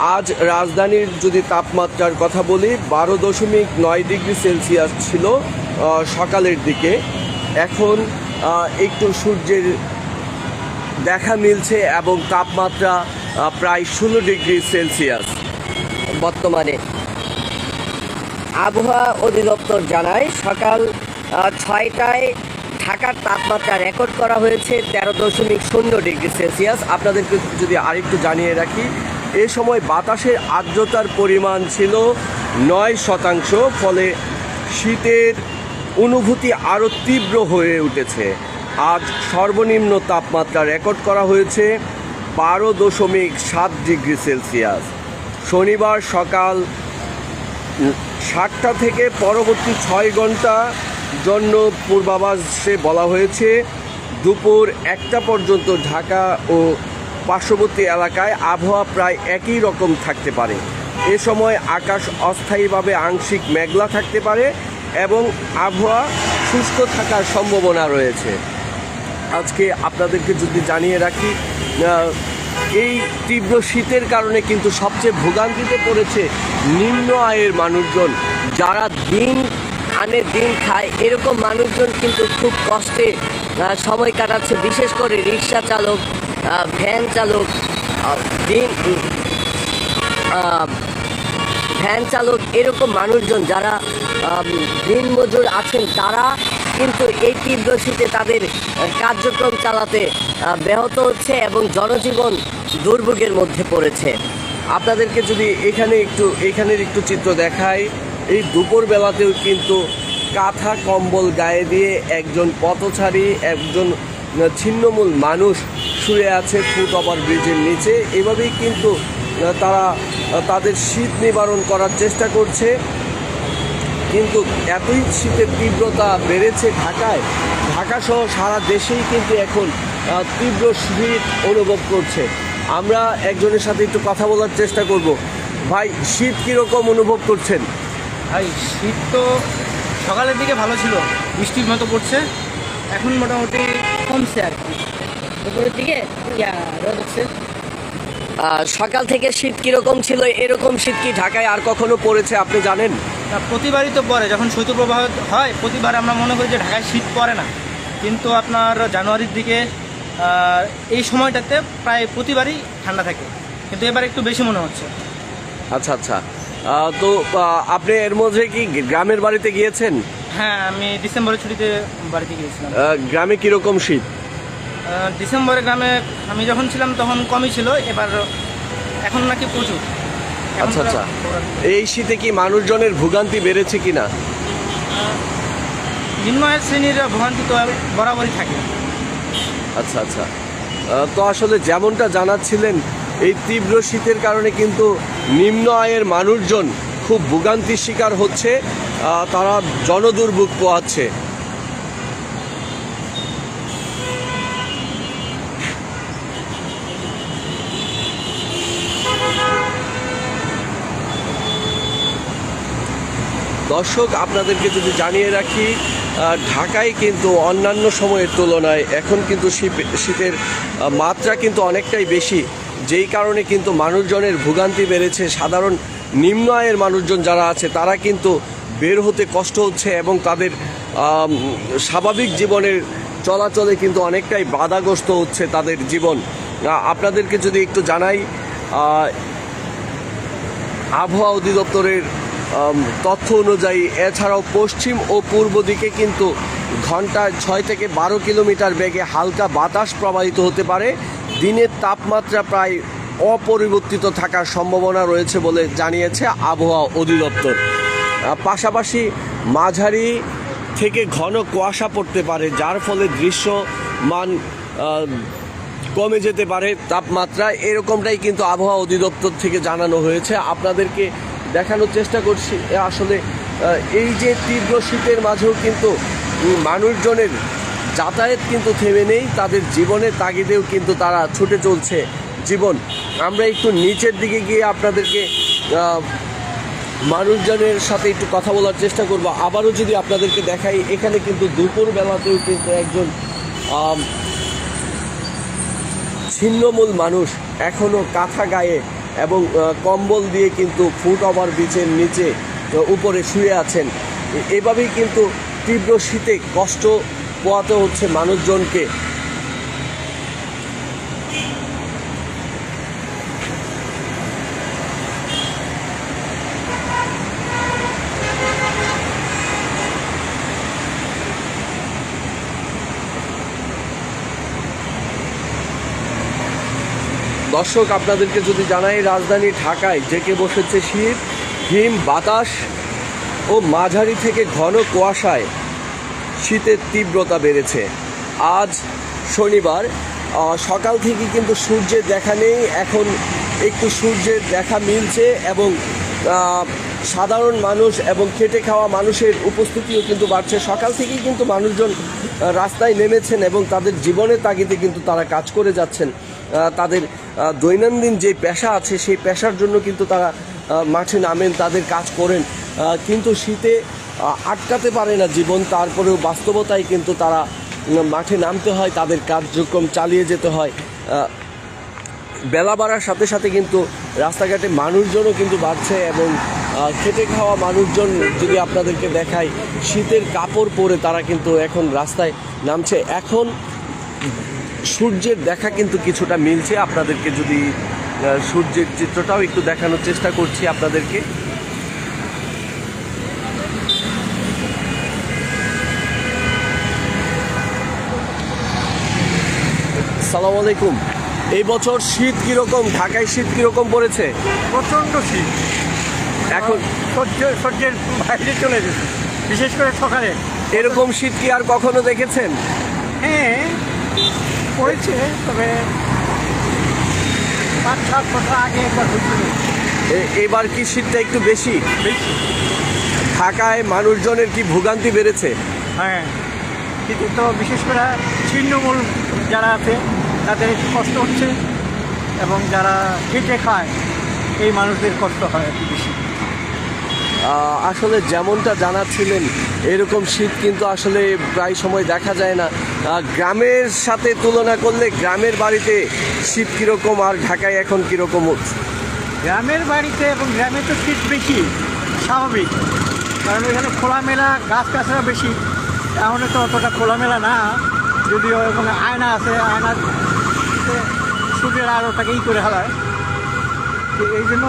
আজ রাজধানীর যদি তাপমাত্রার কথা বলি, বারো দশমিক নয় ডিগ্রি সেলসিয়াস ছিল সকালের দিকে। এখন একটু সূর্যের দেখা মিলছে এবং তাপমাত্রা প্রায় ষোলো ডিগ্রি সেলসিয়াস। বর্তমানে। আবহাওয়া অধিদপ্তর জানায়, সকাল ছয়টায় ঢাকার তাপমাত্রা রেকর্ড করা হয়েছে তেরো দশমিক শূন্য ডিগ্রি সেলসিয়াস। আপনাদেরকে যদি আরেকটু জানিয়ে রাখি এ সময় বাতাসের আর্দ্রতার পরিমাণ ছিল নয় শতাংশ, ফলে শীতের অনুভূতি আরও তীব্র হয়ে উঠেছে। আজ সর্বনিম্ন তাপমাত্রা রেকর্ড করা হয়েছে বারো দশমিক সাত ডিগ্রি সেলসিয়াস। শনিবার সকাল সাতটা থেকে পরবর্তী ছয় ঘণ্টা জন্য পূর্বাভাসে বলা হয়েছে, দুপুর একটা পর্যন্ত ঢাকা ও পার্শ্ববর্তী এলাকায় আবহাওয়া প্রায় একই রকম থাকতে পারে। এ সময় আকাশ অস্থায়ীভাবে আংশিক মেঘলা থাকতে পারে এবং আবহাওয়া শুষ্ক থাকার সম্ভাবনা রয়েছে। আজকে আপনাদেরকে যদি জানিয়ে রাখি এই তীব্র শীতের কারণে কিন্তু সবচেয়ে ভোগান্তিতে পড়েছে নিম্ন আয়ের মানুষজন। যারা দিন আনে দিন খায়, এরকম মানুষজন কিন্তু খুব কষ্টে সময় কাটাচ্ছে। বিশেষ করে রিক্সা চালক ভ্যান চালক দিন ভ্যান চালক এরকম মানুষজন যারা দিনমজুর আছেন, তারা কিন্তু এই তীব্র শীতে তাদের কার্যক্রম চালাতে ব্যাহত হচ্ছে এবং জনজীবন দুর্ভোগের মধ্যে পড়েছে। আপনাদেরকে যদি এখানে একটু, এখানের একটু চিত্র দেখাই, এই দুপুর বেলাতেও কিন্তু কাঁথা কম্বল গায়ে দিয়ে একজন পথচারী, একজন ছিন্নমূল মানুষ শুয়ে আছে ফুট ওভার ব্রিজের নিচে। এভাবেই কিন্তু তারা তাদের শীত নিবারণ করার চেষ্টা করছে। কিন্তু এতই শীতের তীব্রতা বেড়েছে ঢাকায় ঢাকা সহ সারা দেশেই কিন্তু এখন তীব্র শীত অনুভব করছে। আমরা একজনের সাথে একটু কথা বলার চেষ্টা করব। ভাই, শীত কীরকম অনুভব করছেন? ভাই, শীত তো সকালের দিকে ভালো ছিল, বৃষ্টির মতো পড়ছে। এখন মোটামুটি কমছে আর কি। দুপুরের দিকে ইয়া, রোদ আহ, সকাল থেকে শীত কীরকম ছিল? এরকম শীত কি ঢাকায় আর কখনো পড়েছে আপনি জানেন? তা প্রতিবারই তো পরে যখন শৈত্যপ্রবাহ হয় প্রতিবার আমরা মনে করি যে ঢাকায় শীত পড়ে না। কিন্তু আপনার জানুয়ারির দিকে এই সময়টাতে প্রায় প্রতিবারই ঠান্ডা থাকে। কিন্তু এবার একটু বেশি মনে হচ্ছে। আচ্ছা আচ্ছা। তো আপনি এর মধ্যে কি গ্রামের বাড়িতে গিয়েছেন? হ্যাঁ আমি ডিসেম্বরের ছুটিতে বাড়িতে গিয়েছিলাম। গ্রামে কীরকম শীত? ডিসেম্বরে গ্রামে আমি যখন ছিলাম তখন কমই ছিল এবার এখন নাকি প্রচুর। আচ্ছা আচ্ছা। এই শীতে কি মানুষজনের ভোগান্তি বেড়েছে কিনা? নিম্ন আয়ের শ্রেণির ভোগান্তি তো বরাবরই থাকে। আচ্ছা আচ্ছা। তো আসলে যেমনটা জানাচ্ছিলেন এই তীব্র শীতের কারণে কিন্তু নিম্ন আয়ের মানুষজন খুব ভোগান্তির শিকার হচ্ছে। তারা জনদুর্ভোগ পোহাচ্ছে। দর্শক, আপনাদেরকে যদি জানিয়ে রাখি ঢাকায় কিন্তু অন্যান্য সময়ের তুলনায় এখন কিন্তু শীত- শীতের মাত্রা কিন্তু অনেকটাই বেশি। যেই কারণে কিন্তু মানুষজনের ভোগান্তি বেড়েছে। সাধারণ নিম্ন আয়ের মানুষজন যারা আছে, তারা কিন্তু বের হতে কষ্ট হচ্ছে এবং তাদের স্বাভাবিক জীবনের চলাচলে কিন্তু অনেকটাই বাধাগ্রস্ত হচ্ছে তাদের জীবন। আপনাদেরকে যদি একটু জানাই আবহাওয়া অধিদপ্তরের তথ্য অনুযায়ী এছাড়াও পশ্চিম ও পূর্ব দিকে কিন্তু ঘন্টায় ছয় থেকে বারো কিলোমিটার বেগে হালকা বাতাস প্রবাহিত হতে পারে। দিনের তাপমাত্রা প্রায় অপরিবর্তিত থাকার সম্ভাবনা রয়েছে বলে জানিয়েছে আবহাওয়া অধিদপ্তর। পাশাপাশি মাঝারি থেকে ঘন কুয়াশা পড়তে পারে, যার ফলে দৃশ্যমান কমে যেতে পারে। তাপমাত্রা এরকমটাই কিন্তু আবহাওয়া অধিদপ্তর থেকে জানানো হয়েছে। আপনাদেরকে দেখানোর চেষ্টা করছি আসলে এই যে তীব্র শীতের মাঝেও কিন্তু মানুষজনের যাতায়াত কিন্তু থেমে নেই, তাদের জীবনের তাগিদেও কিন্তু তারা ছুটে চলছে জীবন। আমরা একটু নিচের দিকে গিয়ে আপনাদেরকে মানুষজনের সাথে একটু কথা বলার চেষ্টা করব। আবারও যদি আপনাদেরকে দেখাই, এখানে কিন্তু দুপুর বেলাতেও কিন্তু একজন ছিন্নমূল মানুষ এখনও কাঁথা গায়ে এবং কম্বল দিয়ে কিন্তু ফুট ওভার বিচের নিচে উপরে শুয়ে আছেন। এভাবেই কিন্তু তীব্র শীতে কষ্ট পোয়াতে হচ্ছে মানুষজনকে। দর্শক, আপনাদেরকে যদি জানাই, রাজধানী ঢাকায় জেকে বসেছে শীত, হিম, বাতাস ও মাঝারি থেকে ঘন কুয়াশায় শীতের তীব্রতা বেড়েছে। আজ শনিবার সকাল থেকে কিন্তু সূর্যের দেখা নেই, এখন একটু সূর্যের দেখা মিলছে এবং সাধারণ মানুষ এবং খেটে খাওয়া মানুষের উপস্থিতিও কিন্তু বাড়ছে। সকাল থেকেই কিন্তু মানুষজন রাস্তায় নেমেছেন এবং তাদের জীবনের তাগিদে কিন্তু তারা কাজ করে যাচ্ছেন। তাদের দৈনন্দিন যে পেশা আছে, সেই পেশার জন্য কিন্তু তারা মাঠে নামেন, তাদের কাজ করেন। কিন্তু শীতে আটকাতে পারে না জীবন, তারপরেও বাস্তবতায় কিন্তু তারা মাঠে নামতে হয়, তাদের কার্যক্রম চালিয়ে যেতে হয়। বেলা বাড়ার সাথে সাথে কিন্তু রাস্তাঘাটে মানুষজনও কিন্তু বাড়ছে এবং খেটে খাওয়া মানুষজন যদি আপনাদেরকে দেখায় শীতের কাপড় পরে তারা কিন্তু এখন রাস্তায় নামছে। এখন সূর্যের দেখা কিন্তু কিছুটা মিলছে। আপনাদেরকে যদি সূর্যের চিত্রটাও একটু দেখানোর চেষ্টা করছি আপনাদেরকে। সালাম আলাইকুম। এই বছর শীত কীরকম? ঢাকায় শীত কীরকম পড়েছে? প্রচণ্ড শীত। এখন সহ্য সহ্যের বাইরে চলে গেছে। বিশেষ করে সকালে। এরকম শীত কি আর কখনো দেখেছেন? হ্যাঁ পড়েছে তবে পাঁচ সাত বছর আগে একবার হয়েছিল। এবার কি শীতটা একটু বেশি। ঢাকায় মানুষজনের কি ভোগান্তি বেড়েছে? হ্যাঁ কিন্তু তো বিশেষ করে ছিন্নমূল যারা আছে তাদের একটু কষ্ট হচ্ছে এবং যারা খেটে খায় এই মানুষদের কষ্ট হয়। আসলে যেমনটা জানাচ্ছিলেন, এরকম শীত কিন্তু আসলে প্রায় সময় দেখা যায় না। গ্রামের সাথে তুলনা করলে গ্রামের বাড়িতে শীত কীরকম আর ঢাকায় এখন কীরকম? হচ্ছে গ্রামের বাড়িতে এবং গ্রামে তো শীত বেশি, স্বাভাবিক। কারণ এখানে খোলামেলা গাছ গাছরা বেশি। তাহলে তো অতটা খোলামেলা না। যদিও এখানে আয়না আছে আয়না সূর্যের আলোটাকে ই করে হালায় এই জন্য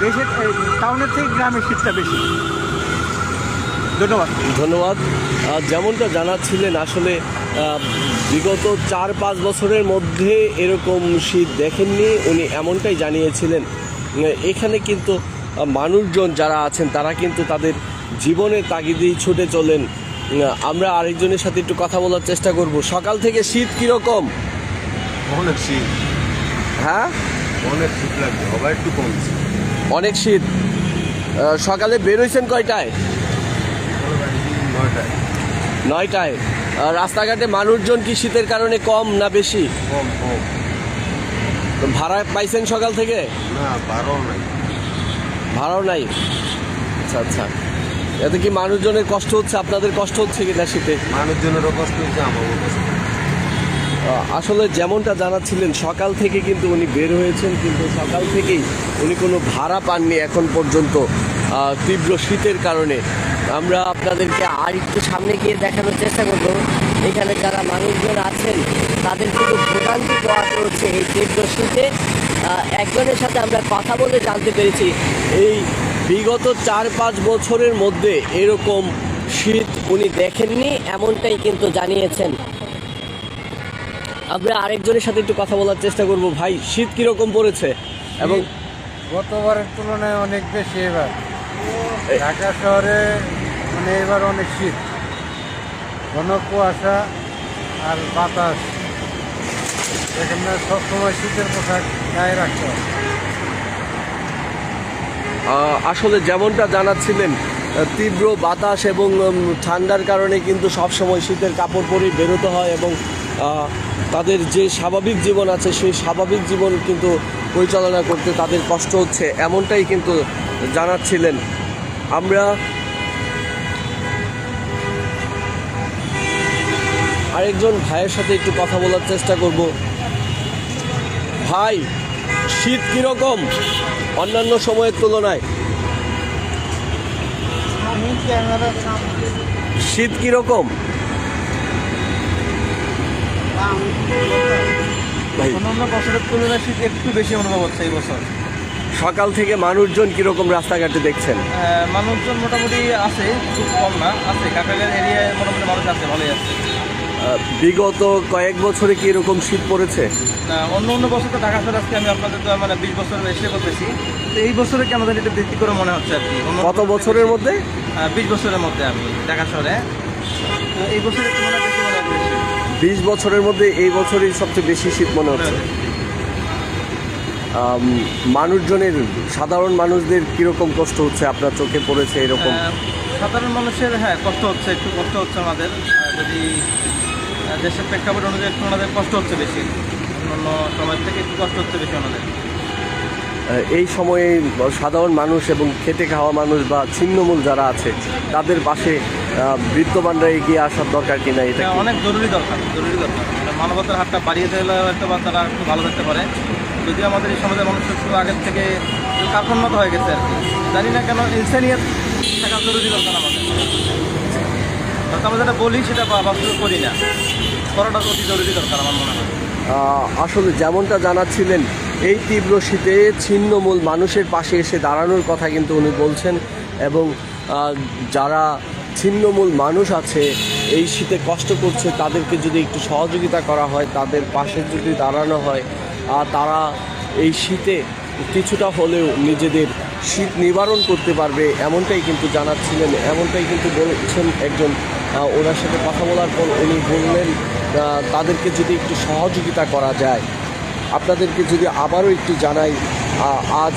দেশের এই টাউনের থেকে গ্রামের শীতটা বেশি। ধন্যবাদ। ধন্যবাদ। যেমনটা জানাচ্ছিলেন আসলে বিগত চার পাঁচ বছরের মধ্যে এরকম শীত দেখেননি। উনি এমনটাই জানিয়েছিলেন। এখানে কিন্তু মানুষজন যারা আছেন তারা কিন্তু তাদের জীবনের তাগিদেই ছুটে চলেন। আমরা আরেকজনের সাথে একটু কথা বলার চেষ্টা করব। সকাল থেকে শীত কীরকম? অনেক শীত। হ্যাঁ? অনেক শীত লাগছে আবার একটু কমছে অনেক শীত। সকালে বেরোইছেন কয়টায়? নয়টায়। নয়টায়। রাস্তাঘাটে মানুষজন কি শীতের কারণে কম না বেশি? কম কম। ভাড়া পাইছেন সকাল থেকে? না বারো নাই। ভাড়াও নাই? আচ্ছা আচ্ছা। এতে কি মানুষজনের কষ্ট হচ্ছে? আপনাদের কষ্ট হচ্ছে কিনা শীতে? মানুষজনেরও কষ্ট হচ্ছে আমারও কষ্ট। আসলে যেমনটা জানাচ্ছিলেন, সকাল থেকে কিন্তু উনি বের হয়েছেন, কিন্তু সকাল থেকেই উনি কোনো ভাড়া পাননি এখন পর্যন্ত তীব্র শীতের কারণে। আমরা আপনাদেরকে আর একটু সামনে গিয়ে দেখানোর চেষ্টা করব। এখানে যারা মানুষজন আছেন, তাদের কিন্তু ভোগান্তি পোয়াতে হচ্ছে এই তীব্র শীতে। একজনের সাথে আমরা কথা বলে জানতে পেরেছি, এই বিগত চার পাঁচ বছরের মধ্যে এরকম শীত উনি দেখেননি, এমনটাই কিন্তু জানিয়েছেন আমরা আরেকজনের সাথে একটু কথা বলার চেষ্টা করব। ভাই শীত কীরকম পড়েছে? এবং গতবারের তুলনায় অনেক বেশি এবার। ঢাকা শহরে মানে এবার অনেক শীত। ঘন কুয়াশা আর বাতাস। এখানে সবসময় শীতের পোশাক গায়ে রাখতে আহ, আসলে যেমনটা জানাচ্ছিলেন তীব্র বাতাস এবং ঠান্ডার কারণে কিন্তু সবসময় শীতের কাপড় পরেই বেরোতে হয় এবং তাদের যে স্বাভাবিক জীবন আছে সেই স্বাভাবিক জীবন কিন্তু পরিচালনা করতে তাদের কষ্ট হচ্ছে এমনটাই কিন্তু জানাচ্ছিলেন। আমরা আরেকজন ভাইয়ের সাথে একটু কথা বলার চেষ্টা করব। ভাই শীত কীরকম? অন্যান্য সময়ের তুলনায়। শীত কীরকম? অন্যান্য বছরের তুলনায় শীত একটু বেশি অনুভব হচ্ছে এই বছর। সকাল থেকে মানুষজন কীরকম রাস্তাঘাটে দেখছেন? মানুষজন মোটামুটি আছে খুব কম না আছে। কাকালের এরিয়ায় মোটামুটি মানুষ আছে ভালোই আছে। বিগত কয়েক বছরে কি এরকম শীত পড়েছে? অন্য অন্য বছর তো ঢাকা শহর আজকে আমি আপনাদের তো মানে বিশ বছর এসে করতেছি তো এই বছরে কেন জানি এটা বেশি করে মনে হচ্ছে আর কি। কত বছরের মধ্যে? বিশ বছরের মধ্যে আমি ঢাকা শহরে। তো এই বছরে একটু মনে হয় বেশি মনে হচ্ছে বেশি। বছরের মধ্যে এই বছরই সবচেয়ে বেশি শীত মনে হচ্ছে। মানুষজনের, সাধারণ মানুষদের কীরকম কষ্ট হচ্ছে আপনার চোখে পড়েছে এরকম সাধারণ মানুষের হ্যাঁ কষ্ট হচ্ছে, একটু কষ্ট হচ্ছে আমাদের যদি দেশের প্রেক্ষাপট অনুযায়ী একটু ওনাদের কষ্ট হচ্ছে বেশি অন্য সময়ের থেকে একটু কষ্ট হচ্ছে বেশি ওনাদের এই সময়ে সাধারণ মানুষ এবং খেটে খাওয়া মানুষ বা ছিন্নমূল যারা আছে তাদের পাশে বিত্তবানরা এগিয়ে আসার দরকার কিনা এটা এটা অনেক জরুরি দরকার জরুরি দরকার। মানবতার হাতটা বাড়িয়ে দিলে হয়তো বা তারা একটু ভালো থাকতে পারে। যদিও আমাদের এই সমাজের মানুষ একটু আগের থেকে কার্পণ্যত হয়ে গেছে আর কি। জানি না কেন ইনসানিয়ত থাকা জরুরি দরকার আমাদের। হয়তো আমরা যেটা বলি সেটা বাস্তবে করি না। করাটা অতি জরুরি দরকার আমার মনে হয়। আসলে যেমনটা জানাচ্ছিলেন এই তীব্র শীতে ছিন্নমূল মানুষের পাশে এসে দাঁড়ানোর কথা কিন্তু উনি বলছেন এবং যারা ছিন্নমূল মানুষ আছে, এই শীতে কষ্ট করছে, তাদেরকে যদি একটু সহযোগিতা করা হয়, তাদের পাশে যদি দাঁড়ানো হয়, আর তারা এই শীতে কিছুটা হলেও নিজেদের শীত নিবারণ করতে পারবে, এমনটাই কিন্তু জানাচ্ছিলেন, এমনটাই কিন্তু বলছেন একজন ওনার সাথে কথা বলার পর উনি বললেন তাদেরকে যদি একটু সহযোগিতা করা যায়। আপনাদেরকে যদি আবারও একটু জানাই আজ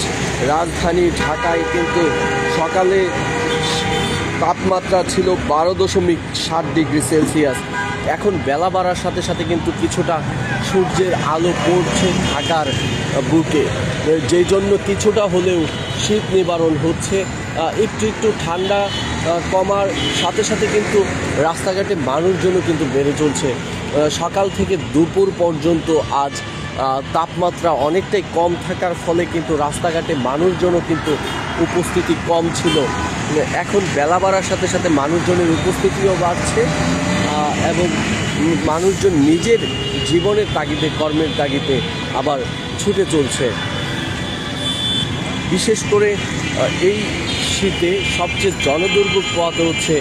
রাজধানী ঢাকায় কিন্তু সকালে তাপমাত্রা ছিল বারো দশমিক ষাট ডিগ্রি সেলসিয়াস। এখন বেলা বাড়ার সাথে সাথে কিন্তু কিছুটা সূর্যের আলো পড়ছে ঢাকার বুকে। যেই জন্য কিছুটা হলেও শীত নিবারণ হচ্ছে। একটু একটু ঠান্ডা কমার সাথে সাথে কিন্তু রাস্তাঘাটে মানুষজনও কিন্তু বেড়ে চলছে। সকাল থেকে দুপুর পর্যন্ত আজ তাপমাত্রা অনেকটাই কম থাকার ফলে কিন্তু রাস্তাঘাটে মানুষজনও কিন্তু উপস্থিতি কম ছিল। এখন বেলা বাড়ার সাথে সাথে মানুষজনের উপস্থিতিও বাড়ছে এবং মানুষজন নিজের জীবনের তাগিদে, কর্মের তাগিদে আবার ছুটে চলছে। বিশেষ করে এই শীতে সবচেয়ে জনদুর্ভোগ পোয়াতে হচ্ছে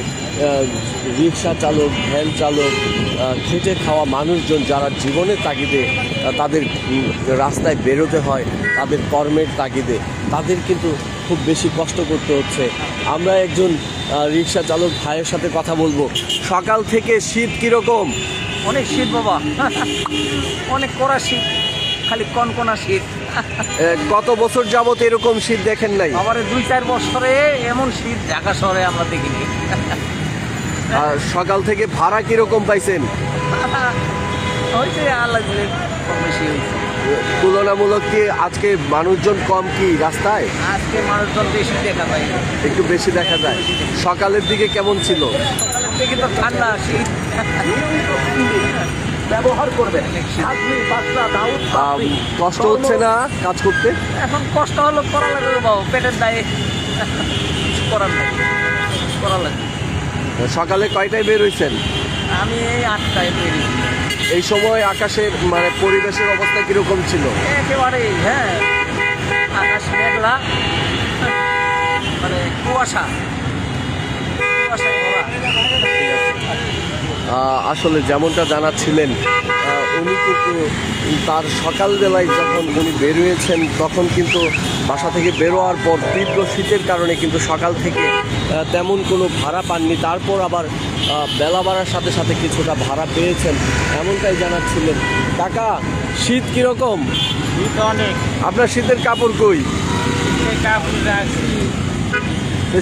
রিক্সা চালক, ভ্যান চালক খেটে খাওয়া মানুষজন যারা জীবনের তাগিদে তাদের রাস্তায় বেরোতে হয় তাদের কর্মের তাগিদে। তাদের কিন্তু খুব বেশি কষ্ট করতে হচ্ছে। আমরা একজন রিক্সা চালক ভাইয়ের সাথে কথা বলব। সকাল থেকে শীত কীরকম? অনেক শীত বাবা। অনেক কড়া শীত খালি কনকনা শীত। কত বছর যাবত এরকম শীত দেখেন নাই? আবার দুই চার বছরে এমন শীত ঢাকা শহরে আমরা দেখিনি। সকাল থেকে ভাড়া কীরকম পাইছেন? হয়েছে আল্লাহ কম বেশি হয়েছে তুলনামূলক কি আজকে মানুষজন কম কি রাস্তায়? আজকে মানুষজন বেশি দেখা যায়। একটু বেশি দেখা যায়। সকালের দিকে কেমন ছিল? সকালের থেকে তো ঠান্ডা শীত। ব্যবহার করবে সাতনি পাঁচটা দাউদ আম, কষ্ট হচ্ছে না কাজ করতে? এখন কষ্ট হলো করা লাগবে বাবু পেটের দায়ে। করার লাগবে সকালে কয়টায় বের হয়েছেন আমি এই আটটায় বেরিয়েছি এই সময় আকাশের মানে পরিবেশের অবস্থা কীরকম ছিল? একেবারেই হ্যাঁ। আকাশ মেঘলা। মানে কুয়াশা। আসলে যেমনটা জানাচ্ছিলেন উনি কিন্তু তার সকালবেলায় যখন উনি বেরিয়েছেন তখন কিন্তু বাসা থেকে বেরোয়ার পর তীব্র শীতের কারণে কিন্তু সকাল থেকে তেমন কোনো ভাড়া পাননি। তারপর আবার বেলা বাড়ার সাথে সাথে কিছুটা ভাড়া পেয়েছেন। এমনটাই জানাচ্ছিলেন। কাকা শীত কীরকম? শীত অনেক। আপনার শীতের কাপড় কই?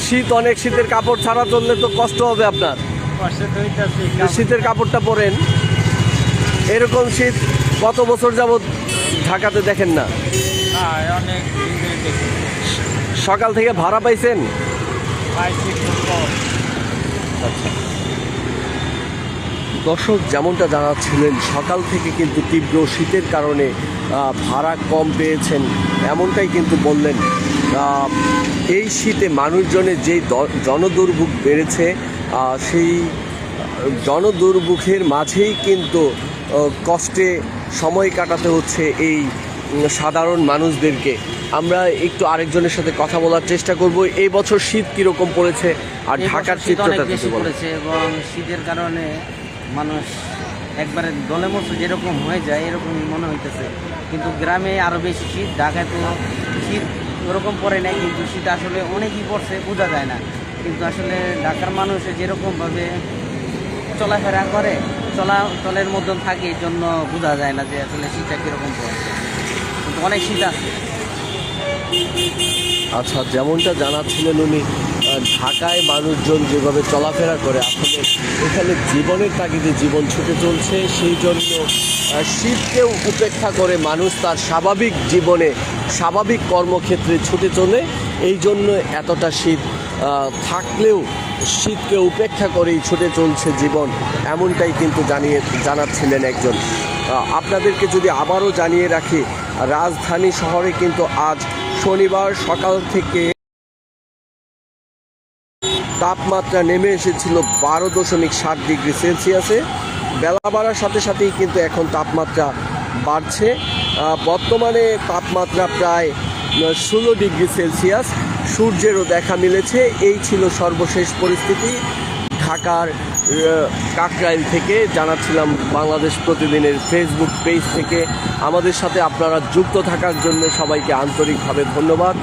শীত অনেক শীতের কাপড় ছাড়া চললে তো কষ্ট হবে আপনার। শীতের কাপড়টা পরেন। এরকম শীত কত বছর যাবৎ ঢাকাতে দেখেন না? হ্যাঁ অনেক সকাল থেকে ভাড়া পাইছেন? পাইছি দর্শক যেমনটা জানাচ্ছিলেন সকাল থেকে কিন্তু তীব্র শীতের কারণে ভাড়া কম পেয়েছেন এমনটাই কিন্তু বললেন। এই শীতে মানুষজনের যেই জনদুর্ভোগ বেড়েছে সেই জনদুর্ভোগের মাঝেই কিন্তু কষ্টে সময় কাটাতে হচ্ছে এই সাধারণ মানুষদেরকে। আমরা একটু আরেকজনের সাথে কথা বলার চেষ্টা করব। এই বছর শীত কীরকম পড়েছে আর ঢাকার চিত্রটা বেশি পড়েছে এবং শীতের কারণে মানুষ একবারে দলে মতো যেরকম হয়ে যায় এরকমই মনে হইতেছে। কিন্তু গ্রামে আরও বেশি শীত ঢাকায় তো শীত ওরকম পড়ে নাই কিন্তু শীত আসলে অনেকই পড়ছে বোঝা যায় না। কিন্তু আসলে ঢাকার মানুষ যেরকমভাবে চলাফেরা করে চলাচলের মধ্যে থাকে এই জন্য বোঝা যায় না যে আসলে শীতটা কীরকম পড়ছে। কিন্তু অনেক শীত আছে। আচ্ছা যেমনটা জানাচ্ছিলেন উনি ঢাকায় মানুষজন যেভাবে চলাফেরা করে আসলে এখানে জীবনের তাগিদে জীবন ছুটে চলছে সেই জন্য আহ, শীতকেও উপেক্ষা করে মানুষ তার স্বাভাবিক জীবনে স্বাভাবিক কর্মক্ষেত্রে ছুটে চলে এই জন্য এতটা শীত থাকলেও শীতকে উপেক্ষা করেই ছুটে চলছে জীবন, এমনটাই কিন্তু জানিয়ে, জানাচ্ছিলেন একজন। আপনাদেরকে যদি আবারও জানিয়ে রাখি, রাজধানী শহরে কিন্তু আজ শনিবার সকাল থেকে তাপমাত্রা নেমে এসেছিল বারো দশমিক সাত ডিগ্রি সেলসিয়াসে। বেলা বাড়ার সাথে সাথেই কিন্তু এখন তাপমাত্রা বাড়ছে। বর্তমানে তাপমাত্রা প্রায় ষোলো ডিগ্রি সেলসিয়াস। সূর্যেরও দেখা মিলেছে। এই ছিল সর্বশেষ পরিস্থিতি। ঢাকার কাকরাইল থেকে জানাচ্ছিলাম বাংলাদেশ প্রতিদিনের ফেসবুক পেজ থেকে। আমাদের সাথে আপনারা যুক্ত থাকার জন্য সবাইকে আন্তরিকভাবে ধন্যবাদ।